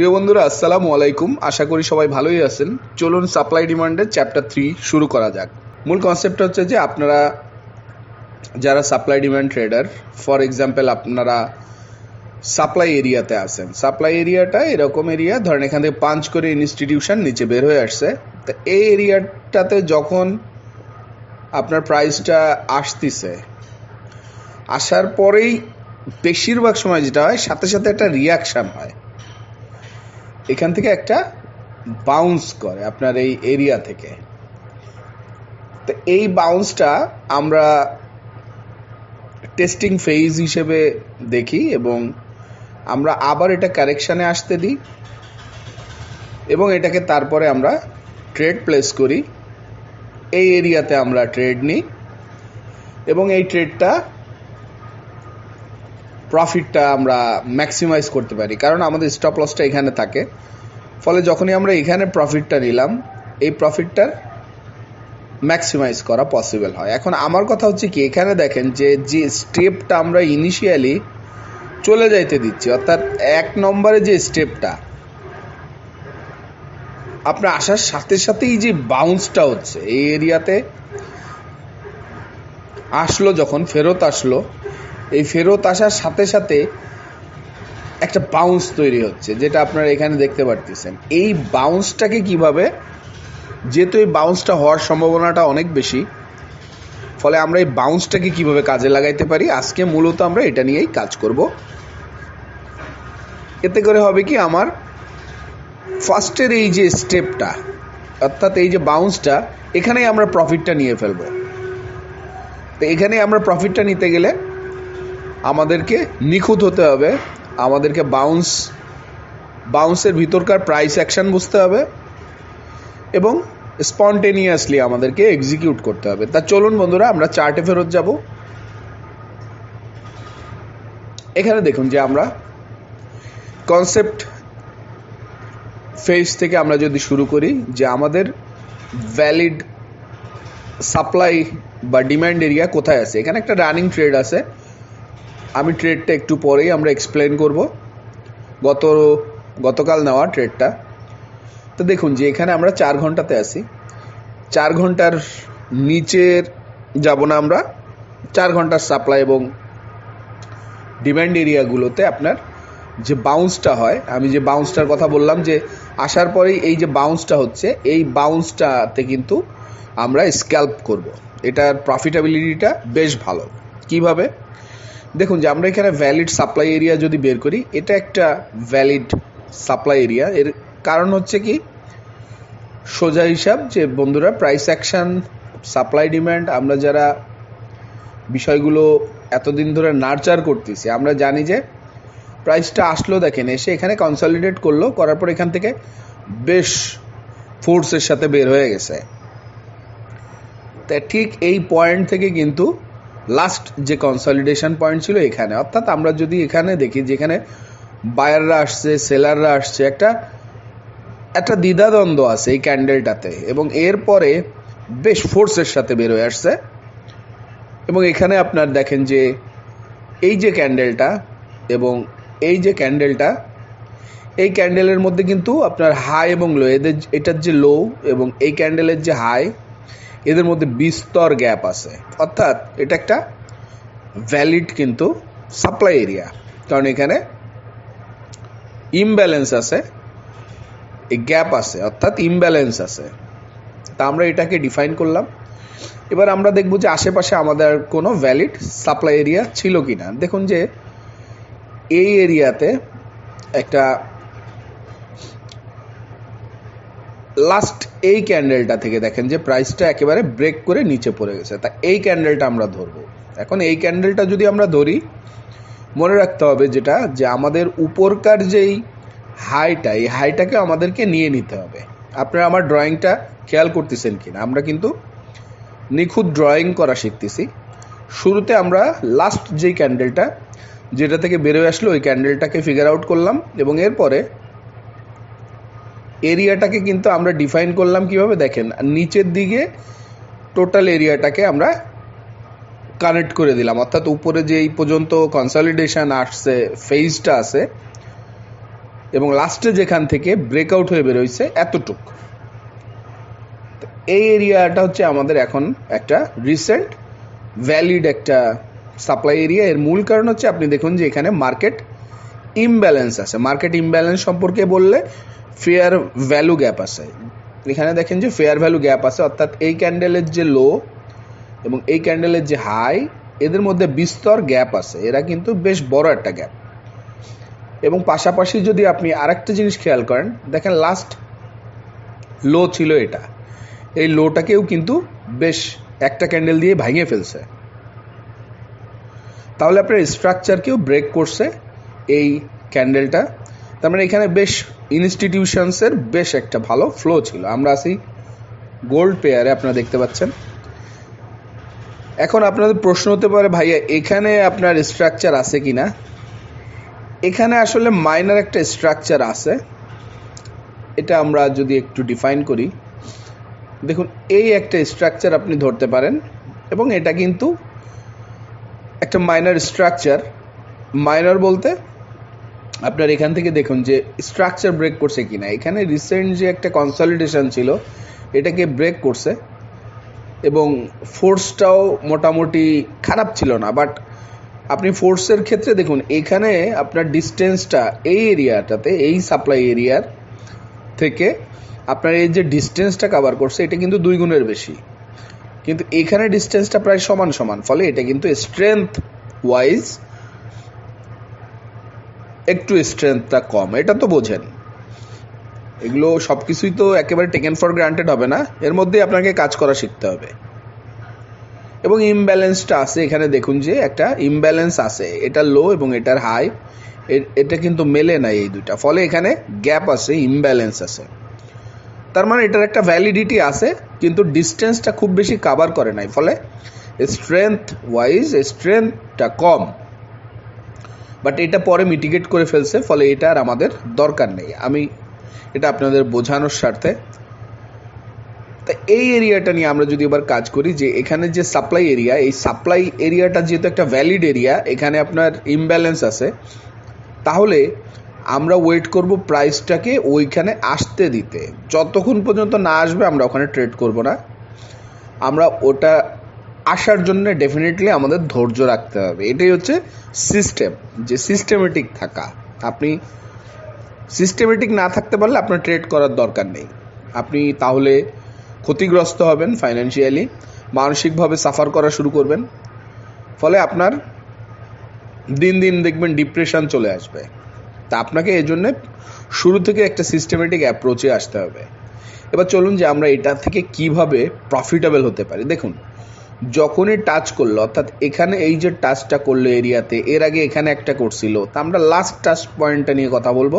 প্রিয় বন্ধুরা, আসসালামু আলাইকুম। আশা করি সবাই ভালোই আছেন। চলুন সাপ্লাই ডিমান্ডের চ্যাপ্টার থ্রি শুরু করা যাক। মূল কনসেপ্ট হচ্ছে যে আপনারা যারা supply demand trader for example আপনারা সাপ্লাই এরিয়াতে আছেন। সাপ্লাই এরিয়াটা এরকম এরিয়া ধরেন এখান থেকে পাঞ্চ করে ইনস্টিটিউশন নিচে বের হয়ে আসছে। তো এই এরিয়াটাতে যখন আপনার প্রাইসটা আসতিছে, আসার পরেই বেশিরভাগ সময় যেটা হয়, সাথে সাথে একটা রিয়াকশান হয়। এখান থেকে একটা বাউন্স করে আপনার এই এরিয়া থেকে। তো এই বাউন্সটা আমরা টেস্টিং ফেজ হিসেবে দেখি এবং আমরা আবার এটা কারেকশানে আসতে দিই এবং এটাকে তারপরে আমরা ট্রেড প্লেস করি। এই এরিয়াতে আমরা ট্রেড নিই এবং এই ট্রেডটা প্রফিটটা আমরা ম্যাক্সিমাইজ করতে পারি। কারণ আমাদের স্টপ লসটা এখানে থাকে। ফলে যখনই আমরা এখানে প্রফিটটা নিলাম, এই প্রফিটটার ম্যাক্সিমাইজ করা পসিবল হয়। এখন আমার কথা হচ্ছে কি, এখানে দেখেন যে যে স্টেপটা আমরা ইনিশিয়ালি চলে যাইতে দিচ্ছি, অর্থাৎ এক নম্বরে যে স্টেপটা আপনার আসার সাথে সাথেই যে বাউন্সটা হচ্ছে, এই এরিয়াতে আসলো, যখন ফেরত আসলো এই ফেরত আসার সাথে সাথে একটা বাউন্স তৈরি হচ্ছে, যেটা আপনারা এখানে দেখতে পারতেছেন। এই বাউন্সটাকে কীভাবে? যেহেতু এই বাউন্সটা হওয়ার সম্ভাবনাটা অনেক বেশি, ফলে আমরা এই বাউন্সটাকে কীভাবে কাজে লাগাইতে পারি? আজকে মূলত আমরা এটা নিয়েই কাজ করব। এতে করে হবে কি, আমার ফার্স্টের এই যে স্টেপটা অর্থাৎ এই যে বাউন্সটা এখানেই আমরা প্রফিটটা নিয়ে ফেলব। তো এখানে আমরা প্রফিটটা নিতে গেলে আমাদেরকে নিখুঁত হতে হবে, আমাদেরকে বাউন্স বাউন্সের ভিতরকার প্রাইস অ্যাকশন বুঝতে হবে এবং স্পন্টেনিয়াসলি আমাদেরকে এক্সিকিউট করতে হবে। তা চলুন বন্ধুরা, আমরা চার্টে ফেরত যাব। এখানে দেখুন যে আমরা কনসেপ্ট ফেজ থেকে আমরা যদি শুরু করি, যে আমাদের ভ্যালিড সাপ্লাই বা ডিম্যান্ড এরিয়া কোথায় আছে? এখানে একটা রানিং ট্রেড আছে। আমি ট্রেডটা একটু পরেই আমরা এক্সপ্লেন করব। গত, গতকাল নেওয়া ট্রেডটা তো দেখুন যে এখানে আমরা চার ঘন্টাতে আসি চার ঘণ্টার নিচের যাব না আমরা। চার ঘণ্টার সাপ্লাই এবং ডিম্যান্ড এরিয়াগুলোতে আপনার যে বাউন্সটা হয়, আমি যে বাউন্সটার কথা বললাম যে আসার পরেই এই যে বাউন্সটা হচ্ছে, এই বাউন্সটাতে কিন্তু আমরা স্ক্যাল্প করব। এটার প্রফিটেবিলিটিটা বেশ ভালো। কীভাবে? দেখুন যে আমরা এখানে ভ্যালিড সাপ্লাই এরিয়া যদি বের করি, এটা একটা ভ্যালিড সাপ্লাই এরিয়া এর কারণ হচ্ছে কি? সোজা হিসাব যে বন্ধুরা প্রাইস অ্যাকশন সাপ্লাই ডিমান্ড আমরা যারা বিষয়গুলো এতদিন ধরে নার্চার করতেছি, আমরা জানি যে প্রাইসটা আসলো দেখেন, এসে এখানে কনসলিডেট করল, করার পর এখান থেকে বেশ ফোর্সের সাথে বের হয়ে গেছে। তা ঠিক এই পয়েন্ট থেকে কিন্তু লাস্ট যে কনসলিডেশন পয়েন্ট ছিল এখানে। অর্থাৎ আমরা যদি এখানে দেখি, যেখানে বায়াররা আসছে সেলাররা আসছে, একটা একটা দ্বিধাদ্বন্দ্ব আছে এই ক্যান্ডেলটাতে এবং এরপরে বেশ ফোর্সের সাথে বের হয়ে আসছে। এবং এখানে আপনার দেখেন যে, এই যে ক্যান্ডেলটা এবং এই যে ক্যান্ডেলটা এই ক্যান্ডেলের মধ্যে কিন্তু আপনার হাই এবং লো এদের এটার যে লো এবং এই ক্যান্ডেলের যে হাই এদের মধ্যে বিস্তর গ্যাপ আছে। অর্থাৎ এটা একটা ভ্যালিড কিন্তু সাপ্লাই এরিয়া কারণ এখানে ইমব্যালেন্স আছে এই গ্যাপ আছে, অর্থাৎ ইমব্যালেন্স আছে। তা আমরা এটাকে ডিফাইন করলাম। এবার আমরা দেখব যে আশেপাশে আমাদের কোনো ভ্যালিড সাপ্লাই এরিয়া ছিল কি না দেখুন যে এই এরিয়াতে একটা লাস্ট এই ক্যান্ডেলটা থেকে দেখেন যে প্রাইসটা একেবারে ব্রেক করে নিচে পড়ে গেছে। তা এই ক্যান্ডেলটা আমরা ধরবো। এখন এই ক্যান্ডেলটা যদি আমরা ধরি, মনে রাখতে হবে যেটা, যে আমাদের উপরকার যেই হাইটা এই হাইটাকে আমাদেরকে নিয়ে নিতে হবে। আপনারা আমার ড্রয়িংটা খেয়াল করতেছেন কি না আমরা কিন্তু নিখুঁত ড্রয়িং করা শিখতেছি। শুরুতে আমরা লাস্ট যেই ক্যান্ডেলটা যেটা থেকে বেরোয় আসলো, ওই ক্যান্ডেলটাকে ফিগার আউট করলাম এবং এরপরে এরিয়াটাকে কিন্তু আমরা ডিফাইন করলাম কীভাবে? দেখেন, নিচের দিকে টোটাল এরিয়াটাকে আমরা কানেক্ট করে দিলাম। অর্থাৎ উপরে যে এই পর্যন্ত কনসলিডেশন আসছে ফেজটা আছে, এবং লাস্টে যেখান থেকে ব্রেকআউট হয়ে বেরোইছে, এতটুক। এই এরিয়াটা হচ্ছে আমাদের এখন একটা রিসেন্ট ভ্যালিড একটা সাপ্লাই এরিয়া এর মূল কারণ হচ্ছে আপনি দেখুন যে এখানে মার্কেট ইমব্যালেন্স আছে। মার্কেট ইমব্যালেন্স সম্পর্কে বললে ফেয়ার ভ্যালু গ্যাপ আছে। এখানে দেখেন যে ফেয়ার ভ্যালু গ্যাপ আছে, অর্থাৎ এই ক্যান্ডেলের যে লো এবং এই ক্যান্ডেলের যে হাই এদের মধ্যে বিস্তর গ্যাপ আছে। এরা কিন্তু বেশ বড় একটা গ্যাপ এবং পাশাপাশি যদি আপনি আরেকটা জিনিস খেয়াল করেন, দেখেন লাস্ট লো ছিল এটা। এই লোটাকেও কিন্তু বেশ একটা ক্যান্ডেল দিয়ে ভাঙিয়ে ফেলছে। তাহলে আপনার স্ট্রাকচারকেও ব্রেক করছে এই ক্যান্ডেলটা তার মানে এখানে বেশ ইনস্টিটিউশনসের বেশ একটা ভালো ফ্লো ছিল। আমরা আসি গোল্ড পেয়ারে আপনারা দেখতে পাচ্ছেন। এখন আপনাদের প্রশ্ন হতে পারে, ভাইয়া, এখানে আপনার স্ট্রাকচার আছে কি না এখানে আসলে মাইনার একটা স্ট্রাকচার আছে। এটা আমরা যদি একটু ডিফাইন করি। দেখুন, এই একটা স্ট্রাকচার আপনি ধরতে পারেন এবং এটা কিন্তু একটা মাইনার স্ট্রাকচার মাইনর বলতে আপনার এখান থেকে দেখুন যে স্ট্রাকচার ব্রেক করছে কি না এখানে রিসেন্ট যে একটা কনসলিডেশন ছিল, এটাকে ব্রেক করছে এবং ফোর্সটাও মোটামুটি খারাপ ছিল না। বাট আপনি ফোর্সের ক্ষেত্রে দেখুন, এখানে আপনার ডিস্টেন্সটা এই এরিয়াটাতে এই সাপ্লাই এরিয়ার থেকে আপনার এই যে ডিস্টেন্সটা কভার করছে, এটা কিন্তু দুই গুণের বেশি। কিন্তু এখানে ডিস্টেন্সটা প্রায় সমান সমান, ফলে এটা কিন্তু স্ট্রেংথ ওয়াইজ একটু স্ট্রেংথটা কম, এটা তো বোঝেন। এগুলো সব কিছুই তো একেবারে টেকেন ফর গ্রান্টেড হবে না, এর মধ্যে আপনাকে কাজ করা শিখতে হবে। এবং ইমব্যালেন্সটা আছে, এখানে দেখুন যে একটা ইমব্যালেন্স আছে, এটা লো এবং এটার হাই এটা কিন্তু মেলে না এই দুইটা, ফলে এখানে গ্যাপ আছে ইমব্যালেন্স আছে। তার মানে এটার একটা ভ্যালিডিটি আছে, কিন্তু ডিস্টেন্সটা খুব বেশি কাভার করে নাই, ফলে স্ট্রেংথ ওয়াইজ স্ট্রেংথটা কম। বাট এটা পরে মিটিগেট করে ফেলছে, ফলে এটা আর আমাদের দরকার নেই। আমি এটা আপনাদের বোঝানোর স্বার্থে। তা এই এরিয়াটা নিয়ে আমরা যদি এবার কাজ করি, যে এখানে যে সাপ্লাই এরিয়া এই সাপ্লাই এরিয়াটা যেহেতু একটা ভ্যালিড এরিয়া এখানে আপনার ইমব্যালেন্স আছে, তাহলে আমরা ওয়েট করব প্রাইসটাকে ওইখানে আসতে দিতে। যতক্ষণ পর্যন্ত না আসবে, আমরা ওখানে ট্রেড করব না। আমরা ওটা আসার জন্য ডেফিনেটলি আমাদের ধৈর্য রাখতে হবে। এটাই হচ্ছে সিস্টেম যে সিস্টেমেটিক থাকা। আপনি সিস্টেমেটিক না থাকতে পারলে আপনার ট্রেড করার দরকার নেই। আপনি তাহলে ক্ষতিগ্রস্ত হবেন ফাইন্যান্সিয়ালি মানসিকভাবে সাফার করা শুরু করবেন। ফলে আপনার দিন দিন দেখবেন ডিপ্রেশন চলে আসবে। তা আপনাকে এই জন্যে শুরু থেকে একটা সিস্টেমেটিক অ্যাপ্রোচে আসতে হবে। এবার চলুন যে আমরা এটা থেকে কীভাবে প্রফিটেবল হতে পারি। দেখুন যখনই টাচ করল, অর্থাৎ এখানে এই যে টাচটা করল এরিয়াতে এর আগে এখানে একটা করছিল তা আমরা লাস্ট টাচ পয়েন্টটা নিয়ে কথা বলব।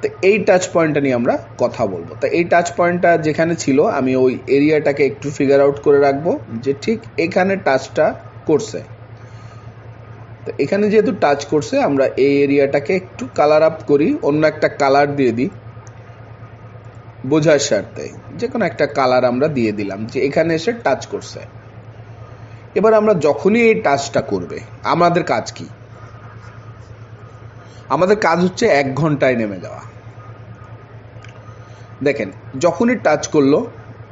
তো এই টাচ পয়েন্টটা নিয়ে আমরা কথা বলব। তা এই টাচ পয়েন্টটা যেখানে ছিল, আমি ওই এরিয়াটাকে একটু ফিগার আউট করে রাখব যে ঠিক এখানে টাচটা করছে। তো এখানে যেহেতু টাচ করছে, আমরা এই এরিয়াটাকে একটু কালার আপ করি, অন্য একটা কালার দিয়ে দিই। বোঝার স্বার্থে। যে কোনো একটা কালার আমরা দিয়ে দিলাম যে এখানে এসে টাচ করছে। এবার আমরা যখনই এই টাচটা করবে, আমাদের কাজ কি? আমাদের কাজ হচ্ছে এক ঘন্টায় নেমে যাওয়া। দেখেন, যখনই টাচ করল,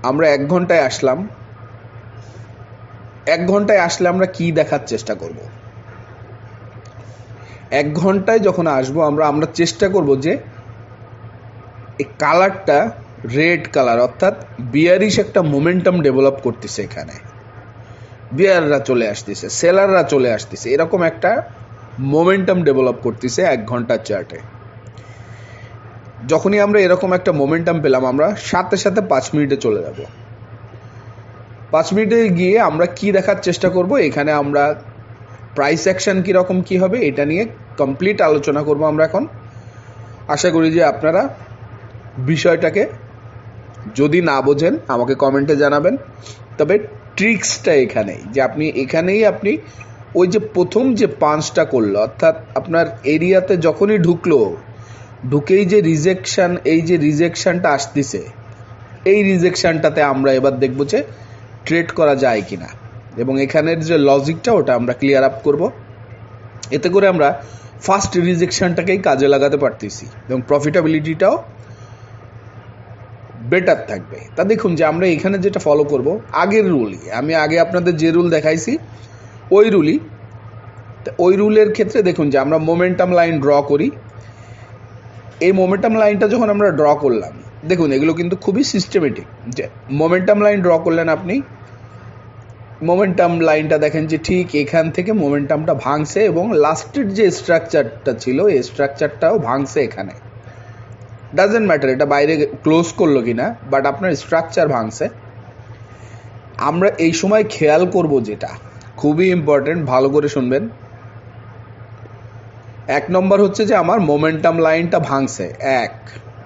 আমরা এক ঘন্টায় আসলাম। এক ঘন্টায় আসলে আমরা কি দেখার চেষ্টা করব? এক ঘন্টায় যখন আসব আমরা আমরা চেষ্টা করব যে এই কালারটা রেড কালার, অর্থাৎ বিয়ারিশ একটা মোমেন্টাম ডেভেলপ করতেছে এখানে। বিয়াররা চলে আসতেছে, সেলাররা চলে আসতেছে, এরকম একটা মোমেন্টাম ডেভেলপ করতেছে এক ঘণ্টার চার্টে। যখনই আমরা এরকম একটা মোমেন্টাম পেলাম, আমরা সাথে সাথে পাঁচ মিনিটে চলে যাব। পাঁচ মিনিটে গিয়ে আমরা কি দেখার চেষ্টা করব? এখানে আমরা প্রাইস অ্যাকশন কীরকম কী হবে? এটা নিয়ে কমপ্লিট আলোচনা করব আমরা এখন। আশা করি যে আপনারা বিষয়টাকে যদি না বোঝেন, আমাকে কমেন্টে জানাবেন। তবে ট্রিক্সটা এখানেই, যে আপনি এখানেই আপনি ওই যে প্রথম যে পাঞ্চটা করল, অর্থাৎ আপনার এরিয়াতে যখনই ঢুকলো, ঢুকেই যে রিজেকশান এই যে রিজেকশানটা আসতেছে, এই রিজেকশানটাতে আমরা এবার দেখব যে ট্রেড করা যায় কিনা। এবং এখানের যে লজিকটা ওটা আমরা ক্লিয়ার আপ করব। এতে করে আমরা ফার্স্ট রিজেকশানটাকেই কাজে লাগাতে পারতেছি, এবং প্রফিটাবিলিটিটাও বেটার থাকবে। তা দেখুন যে আমরা এখানে যেটা ফলো করব, আগের রুলই আমি আগে আপনাদের যে রুল দেখাইছি, ওই রুলই ওই রুলের ক্ষেত্রে দেখুন যে আমরা মোমেন্টাম লাইন ড্র করি। এই মোমেন্টাম লাইনটা যখন আমরা ড্র করলাম, দেখুন এগুলো কিন্তু খুবই সিস্টেমেটিক যে মোমেন্টাম লাইন ড্র করলেন আপনি মোমেন্টাম লাইনটা দেখেন যে ঠিক এখান থেকে মোমেন্টামটা ভাঙছে এবং লাস্টের যে স্ট্রাকচারটা ছিল, এই স্ট্রাকচারটাও ভাঙছে এখানে। ডাজেন্ট ম্যাটার এটা বাইরে ক্লোজ করল কিনা বাট আপনার স্ট্রাকচার ভাঙছে। আমরা এই সময় খেয়াল করব যেটা। খুবই ইম্পর্টেন্ট ভালো করে শুনবেন। এক নম্বর হচ্ছে যে আমার মোমেন্টাম লাইনটা ভাঙছে। এক,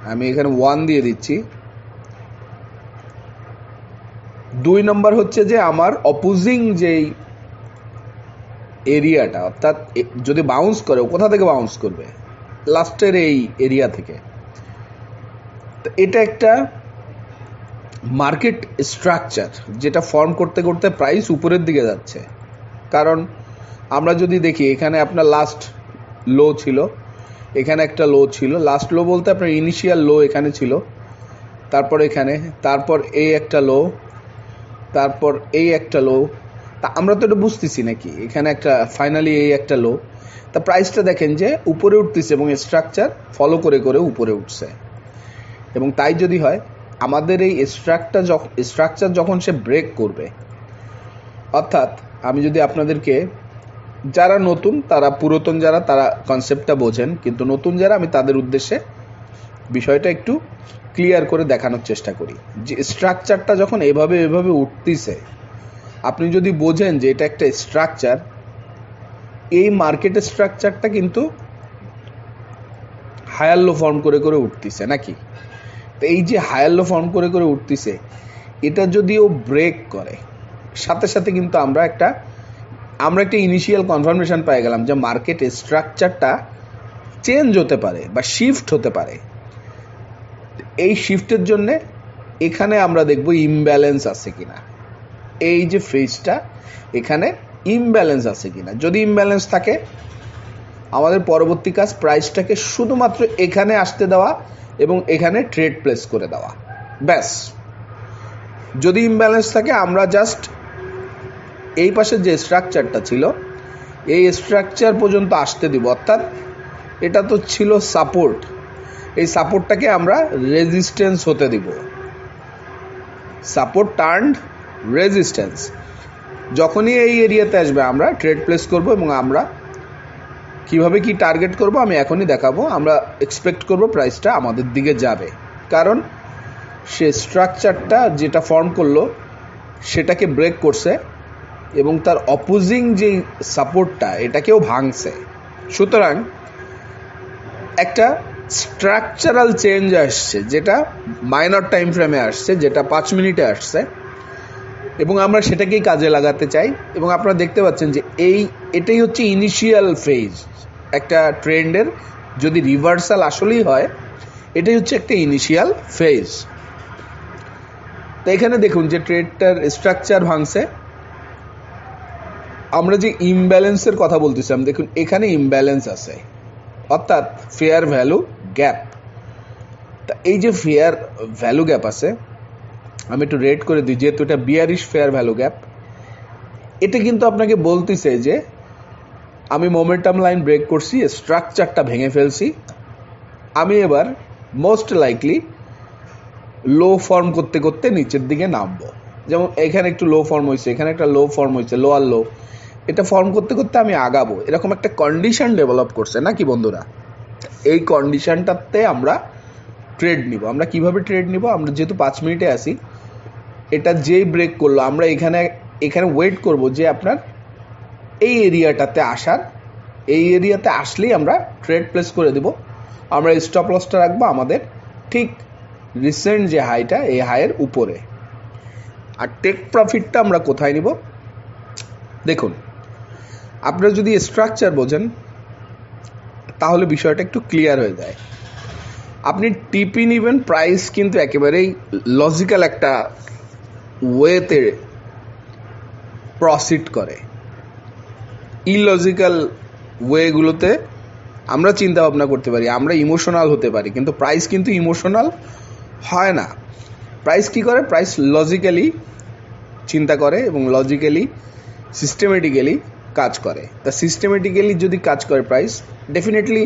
আমি এখানে ওয়ান দিয়ে দিচ্ছি। দুই নম্বর হচ্ছে যে আমার অপোজিং যেই এরিয়াটা অর্থাৎ যদি বাউন্স করে কোথা থেকে বাউন্স করবে? লাস্টের এই এরিয়া থেকে। এটা একটা মার্কেট স্ট্রাকচার যেটা ফর্ম করতে করতে প্রাইস উপরের দিকে যাচ্ছে। কারণ আমরা যদি দেখি, এখানে আপনার লাস্ট লো ছিল, এখানে একটা লো ছিল। লাস্ট লো বলতে আপনার ইনিশিয়াল লো এখানে ছিল, তারপর এখানে, তারপর এই একটা লো তারপর এই একটা লো তা আমরা তো এটা বুঝতেছি নাকি? এখানে একটা ফাইনালি এই একটা লো তা প্রাইসটা দেখেন যে উপরে উঠতেছে এবং স্ট্রাকচার ফলো করে করে উপরে উঠছে। এবং তাই যদি হয়, আমাদের এই স্ট্রাকচার যখন স্ট্রাকচার যখন সে ব্রেক করবে, অর্থাৎ আমি যদি আপনাদেরকে, যারা নতুন, তারা পুরাতন যারা, তারা কনসেপ্টটা বোঝেন, কিন্তু নতুন যারা, আমি তাদের উদ্দেশ্যে বিষয়টা একটু ক্লিয়ার করে দেখানোর চেষ্টা করি। যে স্ট্রাকচারটা যখন এভাবে এভাবে উঠতিছে, আপনি যদি বোঝেন যে এটা একটা স্ট্রাকচার এই মার্কেটের স্ট্রাকচারটা কিন্তু হায়ার লো ফর্ম করে করে উঠতিছে, নাকি? এই যে হায়ার লো ফর্ম করে করে উঠতেছে, এটা যদি ও ব্রেক করে, সাথে সাথে কিন্তু আমরা একটা আমরা একটা ইনিশিয়াল কনফার্মেশন পেয়ে গেলাম যে মার্কেট স্ট্রাকচারটা চেঞ্জ হতে পারে বা শিফট হতে পারে। এই শিফটের জন্য এখানে আমরা দেখব ইমব্যালেন্স আছে কিনা। এই যে ফেজটা এখানে ইমব্যালেন্স আছে কিনা। যদি ইমব্যালেন্স থাকে, আমাদের পরবর্তী কাজ প্রাইসটাকে শুধুমাত্র এখানে আসতে দেওয়া এবং এখানে ট্রেড প্লেস করে দেওয়া। ব্যাস। যদি ইমব্যালেন্স থাকে, আমরা জাস্ট এই পাশে যে স্ট্রাকচারটা ছিল, এই স্ট্রাকচার পর্যন্ত আসতে দিব। অর্থাৎ এটা তো ছিল সাপোর্ট এই সাপোর্টটাকে আমরা রেজিস্ট্যান্স হতে দিব। সাপোর্ট টার্ন রেজিস্ট্যান্স যখনই এই এরিয়াতে আসবে, আমরা ট্রেড প্লেস করব এবং আমরা কীভাবে কি টার্গেট করব আমি এখনই দেখাবো। আমরা এক্সপেক্ট করব প্রাইসটা আমাদের দিকে যাবে। কারণ সে স্ট্রাকচারটা যেটা ফর্ম করল, সেটাকে ব্রেক করছে এবং তার অপোজিং যে সাপোর্টটা এটাকেও ভাঙছে। সুতরাং একটা স্ট্রাকচারাল চেঞ্জ আসছে, যেটা মাইনর টাইম ফ্রেমে আসছে, যেটা পাঁচ মিনিটে আসছে। এবং আমরা সেটাকেই কাজে লাগাতে চাই। এবং আপনারা দেখতে পাচ্ছেন যে এই, এটাই হচ্ছে ইনিশিয়াল ফেজ একটা ট্রেন্ডের যদি রিভার্সাল আসলেই হয়, এটাই হচ্ছে একটা ইনিশিয়াল ফেজ তো এখানে দেখুন যে ট্রেডটার স্ট্রাকচার ভাঙছে। আমরা যে ইমব্যালেন্সের কথা বলতেছিলাম, দেখুন এখানে ইমব্যালেন্স আছে। অর্থাৎ ফেয়ার ভ্যালু গ্যাপ তা এই যে ফেয়ার ভ্যালু গ্যাপ আছে আমি একটু রেড করে দিই, যেহেতু এটা বিয়ারিশ ফেয়ার ভ্যালু গ্যাপ এটা কিন্তু আপনাকে বলতেছে যে আমি মোমেন্টাম লাইন ব্রেক করছি স্ট্রাকচারটা ভেঙে ফেলছি, আমি এবার মোস্ট লাইকলি লো ফর্ম করতে করতে নিচের দিকে নামবো। যেমন এখানে একটু লো ফর্ম হয়েছে, এখানে একটা লো ফর্ম হয়েছে লো আর লো এটা ফর্ম করতে করতে আমি আগাবো। এরকম একটা কন্ডিশন ডেভেলপ করছে নাকি বন্ধুরা? এই কন্ডিশনটাতে আমরা ট্রেড নিব। আমরা কীভাবে ট্রেড নিব? আমরা যেহেতু পাঁচ মিনিটে আসি এটা যেই ব্রেক করল, আমরা এখানে এখানে ওয়েট করব যে আপনার এই এরিয়াটাতে আসার, এই এরিয়াতে আসলেই আমরা ট্রেড প্লেস করে দেব। আমরা স্টপ লসটা রাখব আমাদের ঠিক রিসেন্ট যে হাইটা এই হাইয়ের উপরে। আর টেক প্রফিটটা আমরা কোথায় নিব? দেখুন, আপনারা যদি স্ট্রাকচার বোঝেন, তাহলে বিষয়টা একটু ক্লিয়ার হয়ে যায়। আপনি টিপি নেবেন প্রাইস কিন্তু একেবারেই লজিক্যাল একটা ওয়েতে প্রসিড করে। ইলজিক্যাল ওয়েগুলোতে আমরা চিন্তা ভাবনা করতে পারি, আমরা ইমোশনাল হতে পারি, কিন্তু প্রাইস কিন্তু ইমোশনাল হয় না। প্রাইস কি করে? প্রাইস লজিক্যালি চিন্তা করে এবং লজিক্যালি সিস্টেমেটিক্যালি কাজ করে। তা সিস্টেমেটিক্যালি যদি কাজ করে প্রাইস ডেফিনেটলি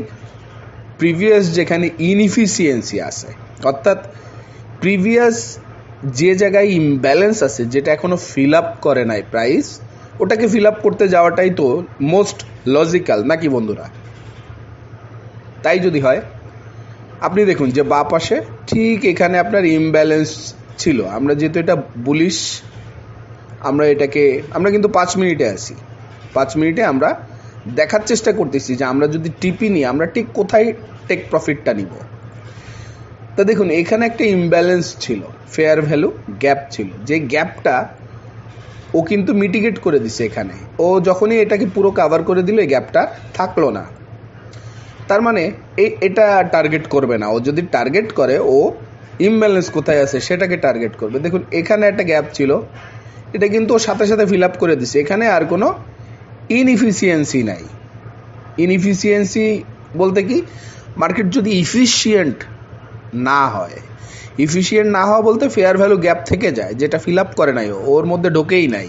প্রিভিয়াস যেখানে ইনইফিসিয়েন্সি আছে, অর্থাৎ প্রিভিয়াস যে জায়গায় ইমব্যালেন্স আছে, যেটা এখনও ফিল আপ করে নাই প্রাইস ওটাকে ফিল আপ করতে যাওয়াটাই তো মোস্ট লজিক্যাল নাকি বন্ধুরা? তাই যদি হয়, আপনি দেখুন যে বা পাশে ঠিক এখানে আপনার ইমব্যালেন্স ছিল। আমরা যেহেতু এটা বুলিশ আমরা এটাকে, আমরা কিন্তু পাঁচ মিনিটে আসি পাঁচ মিনিটে আমরা দেখার চেষ্টা করতেছি যে আমরা যদি টিপি নিই, আমরা ঠিক কোথায় টেক প্রফিটটা নিব? তা দেখুন, এখানে একটা ইমব্যালেন্স ছিল ফেয়ার ভ্যালু গ্যাপ ছিল। যে গ্যাপটা ও কিন্তু মিটিগেট করে দিছে এখানে। ও যখনই এটাকে পুরো কাভার করে দিল, এই গ্যাপটা থাকল না। তার মানে এই এটা টার্গেট করবে না। ও যদি টার্গেট করে, ও ইমব্যালেন্স কোথায় আছে সেটাকে টার্গেট করবে। দেখুন, এখানে একটা গ্যাপ ছিল, এটা কিন্তু ও সাথে সাথে ফিল আপ করে দিছে। এখানে আর কোনো ইনইফিসিয়েন্সি নাই। ইনইফিসিয়েন্সি বলতে কি মার্কেট যদি ইফিসিয়েন্ট না হয়। ইফিসিয়েন্ট না হওয়া বলতে ফেয়ার ভ্যালু গ্যাপ থেকে যায়, যেটা ফিল আপ করে নাই ওর মধ্যে ঢোকেই নাই।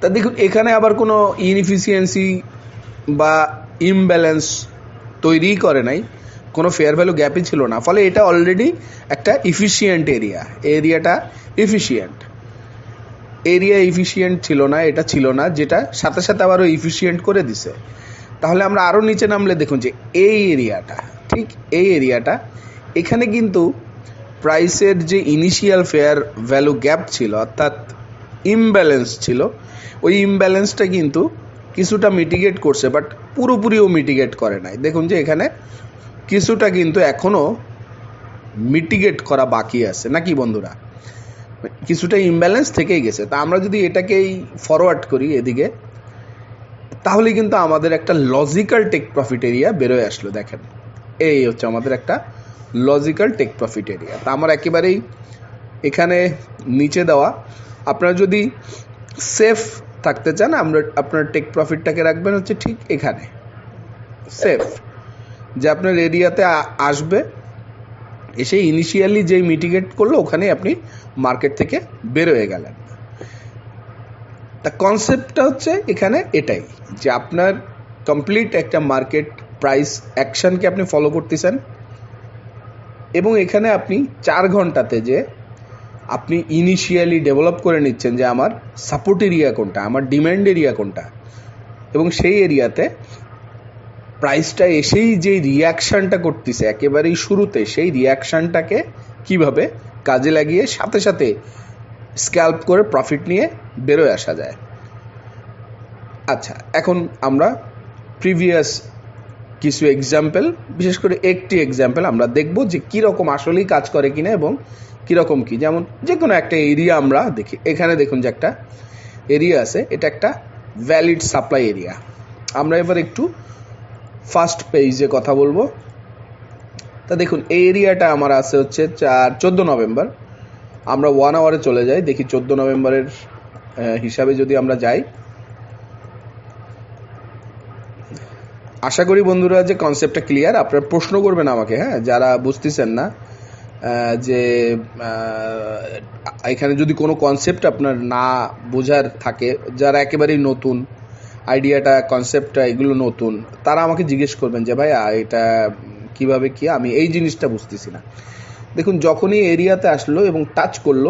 তা দেখুন, এখানে আবার কোনো ইনইফিসিয়েন্সি বা ইমব্যালেন্স তৈরি করে নাই, কোনো ফেয়ার ভ্যালু গ্যাপই ছিল না। ফলে এটা অলরেডি একটা ইফিসিয়েন্ট এরিয়া এরিয়াটা ইফিসিয়েন্ট এরিয়া ইফিসিয়েন্ট ছিল না, এটা ছিল না, যেটা সাথে সাথে আবারও ইফিসিয়েন্ট করে দিছে। তাহলে আমরা আরও নিচে নামলে দেখুন যে এই এরিয়াটা, ঠিক এই এরিয়াটা, এখানে কিন্তু প্রাইসের যে ইনিশিয়াল ফেয়ার ভ্যালু গ্যাপ ছিল, অর্থাৎ ইমব্যালেন্স ছিল, ওই ইমব্যালেন্সটা কিন্তু কিছুটা মিটিগেট করছে বাট পুরোপুরিও মিটিগেট করে নাই। দেখুন যে এখানে কিছুটা কিন্তু এখনও মিটিগেট করা বাকি আছে, নাকি বন্ধুরা? কিছুটা ইমব্যালেন্স থেকেই গেছে। তা আমরা যদি এটাকেই ফরওয়ার্ড করি এদিকে তাহলে কিন্তু আমাদের একটা লজিক্যাল টেক প্রফিট এরিয়া বেরোয় আসলো, দেখেন। এই হচ্ছে আমাদের একটা লজিক্যাল টেক প্রফিট এরিয়া তা আমার একেবারেই এখানে নিচে দেওয়া। আপনারা যদি সেফ থাকতে চান, আমরা আপনার টেক প্রফিটটাকে রাখবেন হচ্ছে ঠিক এখানে। সেফ যে আপনার এরিয়াতে আসবে, এসে ইনিশিয়ালি যেই মিটিগেট করল, ওখানেই আপনি মার্কেট থেকে বের হয়ে গেলেন। তা কনসেপ্টটা হচ্ছে এখানে এটাই, যে আপনার কমপ্লিট একটা মার্কেট প্রাইস অ্যাকশনকে আপনি ফলো করতেছেন, এবং এখানে আপনি চার ঘন্টাতে যে আপনি ইনিশিয়ালি ডেভেলপ করে নিচ্ছেন যে আমার সাপোর্ট এরিয়া কোনটা, আমার ডিম্যান্ড এরিয়া কোনটা, এবং সেই এরিয়াতে প্রাইসটা এসেই যে রিয়াকশনটা করতেছে, একেবারেই শুরুতে সেই রিয়াকশনটাকে কীভাবে কাজে লাগিয়ে সাথে সাথে স্ক্যাল্প করে প্রফিট নিয়ে বেরোয় আসা যায়। আচ্ছা এখন আমরা প্রিভিয়াস কিছু এক্সাম্পল বিশেষ করে একটি এক্সাম্পল আমরা দেখব যে কীরকম আসলেই কাজ করে কিনা এবং কীরকম কি। যেমন যে কোনো একটা এরিয়া আমরা দেখি, এখানে দেখুন যে একটা এরিয়া আছে, এটা একটা ভ্যালিড সাপ্লাই এরিয়া আমরা এবার একটু ফার্স্ট পেজে কথা বলব। তা দেখুন, এই এরিয়াটা আমার আছে হচ্ছে চার, চোদ্দ নভেম্বর। আমরা ওয়ান আওয়ারে চলে যাই, দেখি চোদ্দ নভেম্বরের হিসাবে যদি আমরা যাই। আশা করি বন্ধুরা যে কনসেপ্টটা ক্লিয়ার আপনারা প্রশ্ন করবেন আমাকে হ্যাঁ? যারা বুঝতেছেন না যে এখানে যদি কোনো কনসেপ্ট আপনার না বোঝার থাকে, যারা একেবারেই নতুন আইডিয়াটা কনসেপ্টটা এগুলো নতুন, তারা আমাকে জিজ্ঞেস করবেন যে ভাই এটা কীভাবে কি? আমি এই জিনিসটা বুঝতেছি না। দেখুন, যখনই এরিয়াতে আসলো এবং টাচ করল,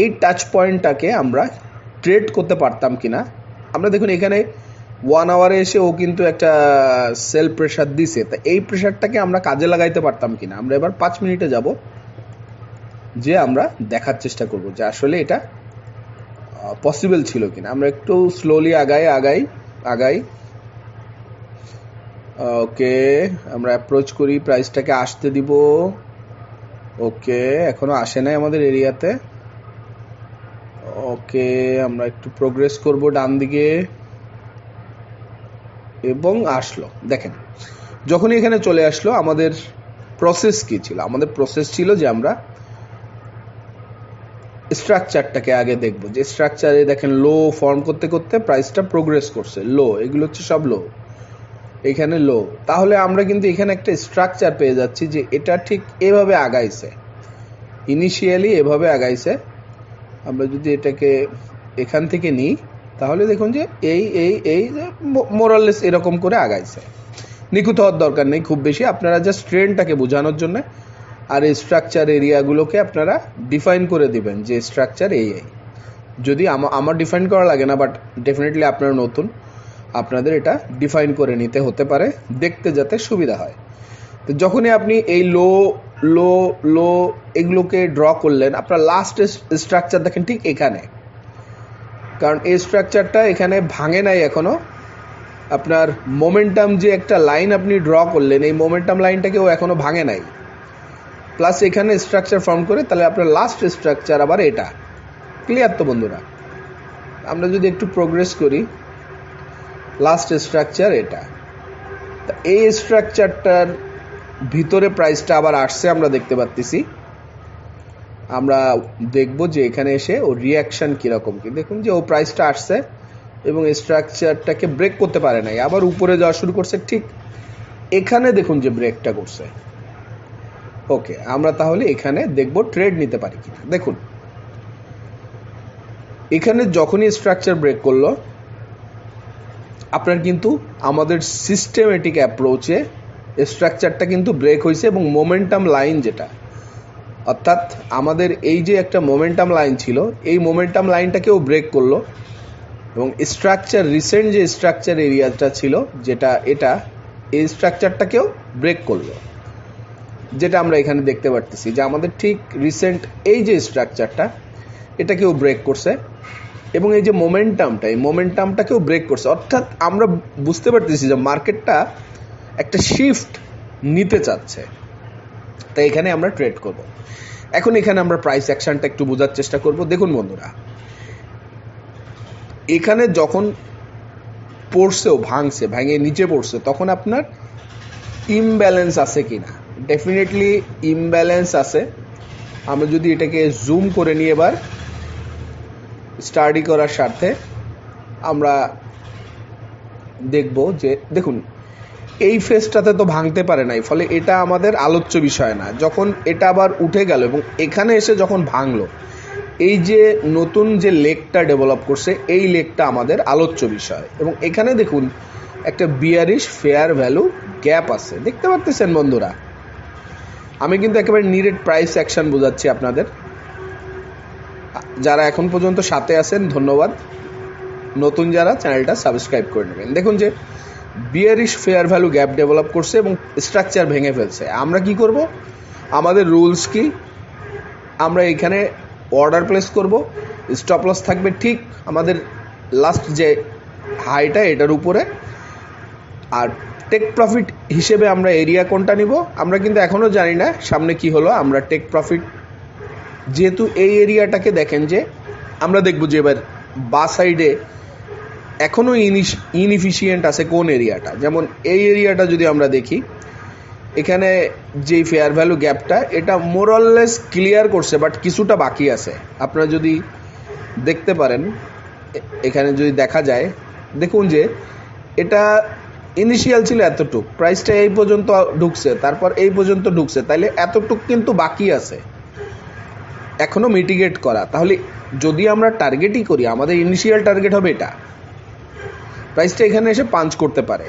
এই টাচ পয়েন্টটাকে আমরা ট্রেড করতে পারতাম কিনা, আমরা দেখুন এখানে ওয়ান আওয়ারে এসে ও কিন্তু একটা সেল প্রেশার দিছে। তা এই প্রেশারটাকে আমরা কাজে লাগাইতে পারতাম কিনা, আমরা এবার পাঁচ মিনিটে যাব, যে আমরা দেখার চেষ্টা করব যে আসলে এটা পসিবল ছিল কিনা। আমরা একটু স্লোলি আগাই আগাই আগাই। ওকে আমরা অ্যাপ্রোচ করি প্রাইসটাকে আসতে দিব। ওকে, এখনও আসে নাই আমাদের এরিয়াতে। ওকে, আমরা একটু প্রোগ্রেস করব ডান দিকে। এবং আসলো। দেখেন, যখনই এখানে চলে আসলো, আমাদের প্রসেস কি ছিল? আমাদের প্রসেস ছিল যে আমরা স্ট্রাকচারটাকে আগে দেখব। যে স্ট্রাকচারে দেখেন লো ফর্ম করতে করতে প্রাইসটা প্রোগ্রেস করছে। লো এগুলো হচ্ছে সব লো এখানে লো তাহলে আমরা কিন্তু এখানে একটা স্ট্রাকচার পেয়ে যাচ্ছি যে এটা ঠিক এভাবে আগাইছে। ইনিশিয়ালি এভাবে আগাইছে। আমরা যদি এটাকে এখান থেকে নিই, তাহলে দেখুন যে এই এই এই মোরালেস এরকম করে আগাইছে। নিখুঁত হওয়ার দরকার নেই খুব বেশি। আপনারা জাস্ট ট্রেনটাকে বোঝানোর জন্য আর এই স্ট্রাকচার এরিয়াগুলোকে আপনারা ডিফাইন করে দিবেন যে স্ট্রাকচার এই এই। যদি আমার ডিফাইন করা লাগে না বাট ডেফিনেটলি আপনারা নতুন। আপনাদের এটা ডিফাইন করে নিতে হতে পারে, দেখতে যাতে সুবিধা হয়। তো যখনই আপনি এই লো লো লো এগুলোকে ড্র করলেন, আপনার লাস্ট স্ট্রাকচার দেখেন ঠিক এখানে। কারণ এই স্ট্রাকচারটা এখানে ভাঙে নাই এখনও। আপনার মোমেন্টাম যে একটা লাইন আপনি ড্র করলেন, এই মোমেন্টাম লাইনটাকেও এখনও ভাঙে নাই। প্লাস এখানে স্ট্রাকচার ফর্ম করে তাহলে আপনার লাস্ট স্ট্রাকচার আবার এটা। ক্লিয়ার তো বন্ধুরা? আমরা যদি একটু প্রোগ্রেস করি। লাস্ট স্ট্রাকচার এটা। এই স্ট্রাকচারটার ভিতরে প্রাইসটা আবার আসছে, আমরা দেখতে পাচ্ছি আমরা দেখব যে এখানে এসে ও রিয়াকশন কীরকম কি। দেখুন যে ও প্রাইসটা আসছে এবং স্ট্রাকচারটাকে ব্রেক করতে পারে নাই। আবার উপরে যাওয়া শুরু করছে, ঠিক এখানে দেখুন যে ব্রেকটা করছে। ওকে, আমরা তাহলে এখানে দেখব ট্রেড নিতে পারি কিনা। দেখুন, এখানে যখনই স্ট্রাকচার ব্রেক করল আপনার কিন্তু আমাদের সিস্টেমেটিক অ্যাপ্রোচে স্ট্রাকচারটা কিন্তু ব্রেক হয়েছে এবং মোমেন্টাম লাইন যেটা, অর্থাৎ আমাদের এই যে একটা মোমেন্টাম লাইন ছিল, এই মোমেন্টাম লাইনটাকেও ব্রেক করল এবং স্ট্রাকচার রিসেন্ট যে স্ট্রাকচার এরিয়াটা ছিল, যেটা, এটা, এই স্ট্রাকচারটাকেও ব্রেক করল। যেটা আমরা এখানে দেখতে পারতেছি যে আমাদের ঠিক রিসেন্ট এই যে স্ট্রাকচারটা এটাকেও ব্রেক করছে। এবং এই যে মোমেন্টামটা এই মোমেন্টামটাকেও ব্রেক করছে। অর্থাৎ আমরা বুঝতে পারতেছি যে মার্কেটটা একটা শিফট নিতে চাচ্ছে। তাই এখানে আমরা ট্রেড করব। এখন এখানে আমরা প্রাইস অ্যাকশনটা একটু বোঝার চেষ্টা করব। দেখুন বন্ধুরা, এখানে যখন পড়ছেও, ভাঙছে, ভেঙে নিচে পড়ছে, তখন আপনার ইমব্যালেন্স আছে কিনা? ডেফিনেটলি ইমব্যালেন্স আছে। আমরা যদি এটাকে জুম করে নিই এবার স্টাডি করার স্বার্থে আমরা দেখব যে, দেখুন, এই ফেসটাতে তো ভাঙতে পারে নাই, ফলে এটা আমাদের আলোচ্য বিষয় না। যখন এটা আবার উঠে গেল এবং এখানে এসে যখন ভাঙলো, এই যে নতুন যে লেকটা ডেভেলপ করছে, এই লেকটা আমাদের আলোচ্য বিষয়। এবং এখানে দেখুন, একটা বিয়ারিশ ফেয়ার ভ্যালু গ্যাপ আছে। দেখতে পারতেছেন বন্ধুরা? আমি কিন্তু একেবারে নিরেট প্রাইস অ্যাকশন বোঝাচ্ছি আপনাদের। যারা এখন পর্যন্ত সাথে আছেন, ধন্যবাদ। নতুন যারা, চ্যানেলটা সাবস্ক্রাইব করে নেবেন। দেখুন যে bearish fair value gap develop করছে এবং স্ট্রাকচার ভেঙে ফেলছে। আমরা কি করব? আমাদের রুলস কি? আমরা এখানে অর্ডার প্লেস করব। স্টপ লস থাকবে ঠিক আমাদের লাস্ট যে হাইটা এটার উপরে। আর টেক প্রফিট হিসেবে আমরা এরিয়া কোনটা নিব? আমরা কিন্তু এখনও জানি না সামনে কি হলো। আমরা টেক প্রফিট যেহেতু এই এরিয়াটাকে দেখেন যে, আমরা দেখব যে এবার বা সাইডে এখনও ইনইফিশিয়েন্ট আছে কোন এরিয়াটা। যেমন এই এরিয়াটা যদি আমরা দেখি, এখানে যে ফেয়ার ভ্যালু গ্যাপটা এটা মোরাললেস ক্লিয়ার করছে বাট কিছুটা বাকি আছে। আপনারা যদি দেখতে পারেন এখানে যদি দেখা যায়, দেখুন যে এটা ইনিশিয়াল ছিল এতটুক প্রাইসটা এই পর্যন্ত ঢুকছে, তারপর এই পর্যন্ত ঢুকছে, তাইলে এতটুক কিন্তু বাকি আছে। এখনও মিটিগেট করা। তাহলে যদি আমরা টার্গেটই করি, আমাদের ইনিশিয়াল টার্গেট হবে এটা। প্রাইসটা এখানে এসে পাঞ্চ করতে পারে।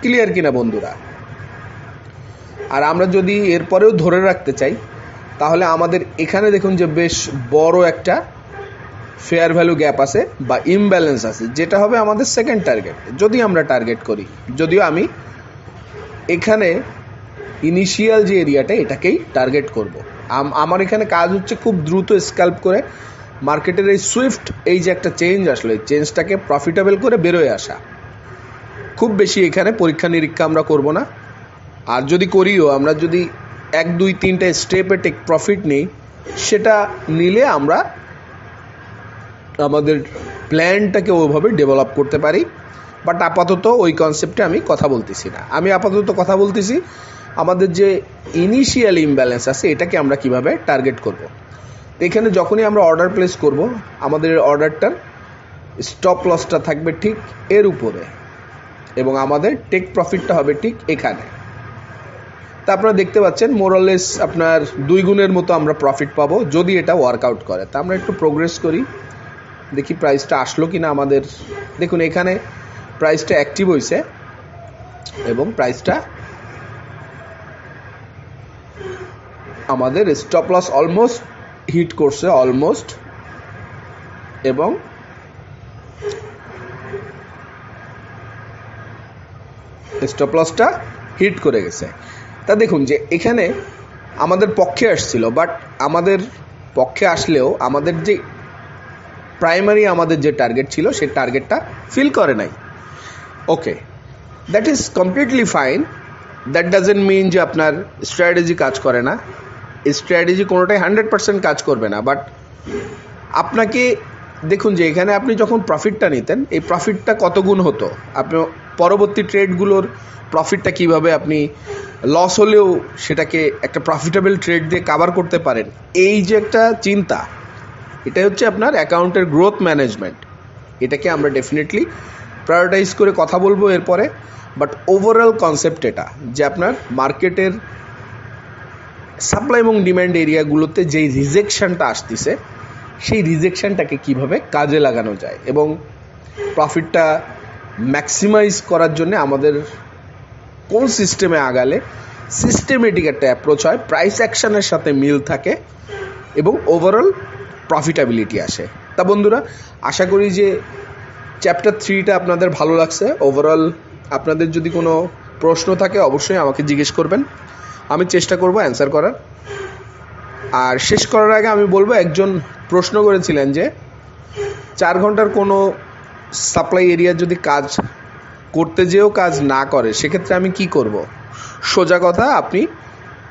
ক্লিয়ার কিনা বন্ধুরা? আর আমরা যদি এরপরেও ধরে রাখতে চাই, তাহলে আমাদের এখানে দেখুন যে বেশ বড় একটা ফেয়ার ভ্যালু গ্যাপ আছে বা ইমব্যালেন্স আছে, যেটা হবে আমাদের সেকেন্ড টার্গেট যদি আমরা টার্গেট করি, যদিও আমি এখানে ইনিশিয়াল যে এরিয়াটা এটাকেই টার্গেট করব। আম- আমার এখানে কাজ হচ্ছে খুব দ্রুত স্ক্যাল্প করে মার্কেটের এই সুইফট এই যে একটা চেঞ্জ আসলো, এই চেঞ্জটাকে প্রফিটেবল করে বেরোয় আসা। খুব বেশি এখানে পরীক্ষা নিরীক্ষা আমরা করব না। আর যদি করিও, আমরা যদি এক, দুই, তিনটা স্টেপে টেক প্রফিট নেই, সেটা নিলে আমরা আমাদের প্ল্যানটাকে ওইভাবে ডেভেলপ করতে পারি। বাট আপাতত ওই কনসেপ্টে আমি কথা বলতেছি না। আমি আপাতত কথা বলতেছি আমাদের যে ইনিশিয়াল ইমব্যালেন্স আছে, এটাকে আমরা কীভাবে টার্গেট করব? এখানে যখনই আমরা অর্ডার প্লেস করব, আমাদের অর্ডারটার স্টপ লসটা থাকবে ঠিক এর উপরে এবং আমাদের টেক প্রফিটটা হবে ঠিক এখানে। তা আপনারা দেখতে পাচ্ছেন মোরালেস আপনার দুই গুণের মতো আমরা প্রফিট পাবো যদি এটা ওয়ার্কআউট করে। তা আমরা একটু প্রোগ্রেস করি, দেখি প্রাইসটা আসলো কি না আমাদের। দেখুন, এখানে প্রাইসটা অ্যাক্টিভ হয়েছে এবং প্রাইসটা আমাদের স্টপ লস অলমোস্ট হিট করছে অলমোস্ট এবং স্টপ লসটা হিট করে গেছে। তা দেখুন যে এখানে আমাদের পক্ষে আসছিল বাট আমাদের পক্ষে আসলেও আমাদের যে প্রাইমারি আমাদের যে টার্গেট ছিল সেই টার্গেটটা ফিল করে নাই। Okay that is completely fine that doesn't mean যে আপনার স্ট্র্যাটেজি কাজ করে না। স্ট্র্যাটেজি কোনোটাই হান্ড্রেড পার্সেন্ট কাজ করবে না। বাট আপনাকে, দেখুন যে এখানে আপনি যখন প্রফিটটা নিতেন, এই প্রফিটটা কত গুণ হতো? আপনি পরবর্তী ট্রেডগুলোর প্রফিটটা কীভাবে আপনি লস হলেও সেটাকে একটা প্রফিটেবল ট্রেড দিয়ে কাভার করতে পারেন? এই যে একটা চিন্তা এটা হচ্ছে আপনার অ্যাকাউন্টের গ্রোথ ম্যানেজমেন্ট এটাকে আমরা ডেফিনেটলি প্রায়োরিটাইজ করে কথা বলব এরপরে। বাট ওভারঅল কনসেপ্ট এটা, যে আপনার মার্কেটের সাপ্লাই এবং ডিম্যান্ড এরিয়াগুলোতে যেই রিজেকশনটা আসতেছে, সেই রিজেকশনটাকে কীভাবে কাজে লাগানো যায় এবং প্রফিটটা ম্যাক্সিমাইজ করার জন্য আমাদের কোন সিস্টেমে আগালে সিস্টেমেটিক একটা অ্যাপ্রোচ হয়, প্রাইস অ্যাকশনের সাথে মিল থাকে এবং ওভারঅল প্রফিটাবিলিটি আসে। তা বন্ধুরা, আশা করি যে চ্যাপ্টার থ্রিটা আপনাদের ভালো লাগছে। ওভারঅল আপনাদের যদি কোনো প্রশ্ন থাকে, অবশ্যই আমাকে জিজ্ঞেস করবেন। আমি চেষ্টা করব অ্যান্সার করার। আর শেষ করার আগে আমি বলব, একজন প্রশ্ন করেছিলেন যে, চার ঘণ্টার কোনো সাপ্লাই এরিয়া যদি কাজ করতে যেও কাজ না করে, সেক্ষেত্রে আমি কি করব? সোজা কথা, আপনি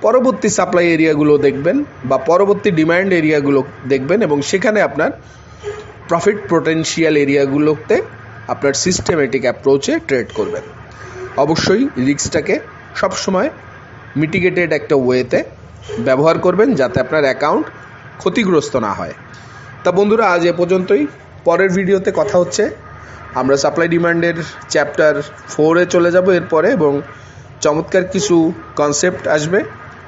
পরবর্তী সাপ্লাই এরিয়াগুলো দেখবেন বা পরবর্তী ডিমান্ড এরিয়াগুলো দেখবেন এবং সেখানে আপনার প্রফিট পোটেনশিয়াল এরিয়াগুলোতে আপনার সিস্টেমেটিক অ্যাপ্রোচে ট্রেড করবেন। অবশ্যই রিক্সটাকে সবসময় মিটিগেটেড একটা ওয়েতে ব্যবহার করবেন যাতে আপনার অ্যাকাউন্ট ক্ষতিগ্রস্ত না হয়। তা বন্ধুরা, আজ এ পর্যন্তই। পরের ভিডিওতে কথা হচ্ছে। আমরা সাপ্লাই ডিমান্ডের চ্যাপ্টার ফোরে চলে যাব এরপরে এবং চমৎকার কিছু কনসেপ্ট আসবে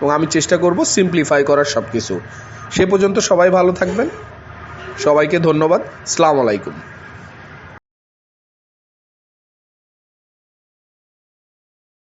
এবং আমি চেষ্টা করব সিম্পলিফাই করার সব কিছু সে পর্যন্ত সবাই ভালো থাকবেন। সবাইকে ধন্যবাদ। সালাম আলাইকুম।